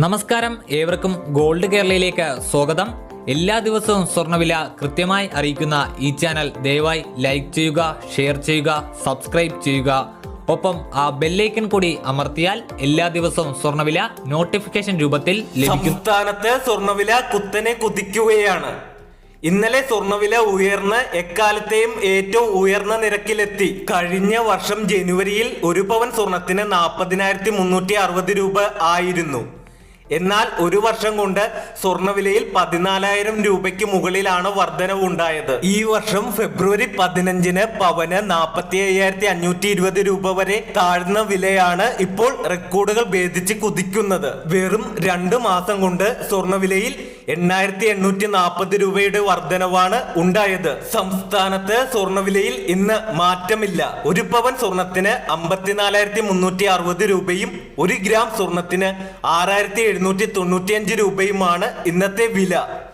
നമസ്കാരം. ഏവർക്കും ഗോൾഡ് കേരളയിലേക്ക് സ്വാഗതം. എല്ലാ ദിവസവും സ്വർണവില കൃത്യമായി അറിയിക്കുന്ന ഈ ചാനൽ ദയവായി ലൈക്ക് ചെയ്യുക ഷെയർ ചെയ്യുക സബ്സ്ക്രൈബ് ചെയ്യുക. ഒപ്പം ആ ബെല്ലേക്കൻ കൂടി അമർത്തിയാൽ എല്ലാ ദിവസവും സ്വർണവില നോട്ടിഫിക്കേഷൻ രൂപത്തിൽ ലഭിക്കും. സംസ്ഥാനത്ത് സ്വർണവില കുത്തനെ കുതിക്കുകയാണ്. ഇന്നലെ സ്വർണവില ഉയർന്ന് എക്കാലത്തെയും ഏറ്റവും ഉയർന്ന നിരക്കിലെത്തി. കഴിഞ്ഞ വർഷം ജനുവരിയിൽ ഒരു പവൻ സ്വർണത്തിന് നാൽപ്പതിനായിരത്തി മുന്നൂറ്റി അറുപത് രൂപ ആയിരുന്നു. എന്നാൽ ഒരു വർഷം കൊണ്ട് സ്വർണവിലയിൽ പതിനാലായിരം രൂപയ്ക്ക് മുകളിലാണ് വർധനവ് ഉണ്ടായത്. ഈ വർഷം ഫെബ്രുവരി പതിനഞ്ചിന് പവന് നാൽപ്പത്തി അയ്യായിരത്തി അഞ്ഞൂറ്റി ഇരുപത് രൂപ വരെ താഴ്ന്ന വിലയാണ് ഇപ്പോൾ റെക്കോർഡുകൾ ഭേദിച്ച് കുതിക്കുന്നത്. വെറും രണ്ട് മാസം കൊണ്ട് സ്വർണവിലയിൽ എണ്ണായിരത്തി എണ്ണൂറ്റി നാൽപ്പത് രൂപയുടെ വർധനവാണ് ഉണ്ടായത്. സംസ്ഥാനത്ത് സ്വർണവിലയിൽ ഇന്ന് മാറ്റമില്ല. ഒരു പവൻ സ്വർണത്തിന് അമ്പത്തിനാലായിരത്തി മുന്നൂറ്റി അറുപത് രൂപയും ഒരു ഗ്രാം സ്വർണത്തിന് ആറായിരത്തി എഴുന്നൂറ്റി തൊണ്ണൂറ്റിയഞ്ച് രൂപയുമാണ് ഇന്നത്തെ വില.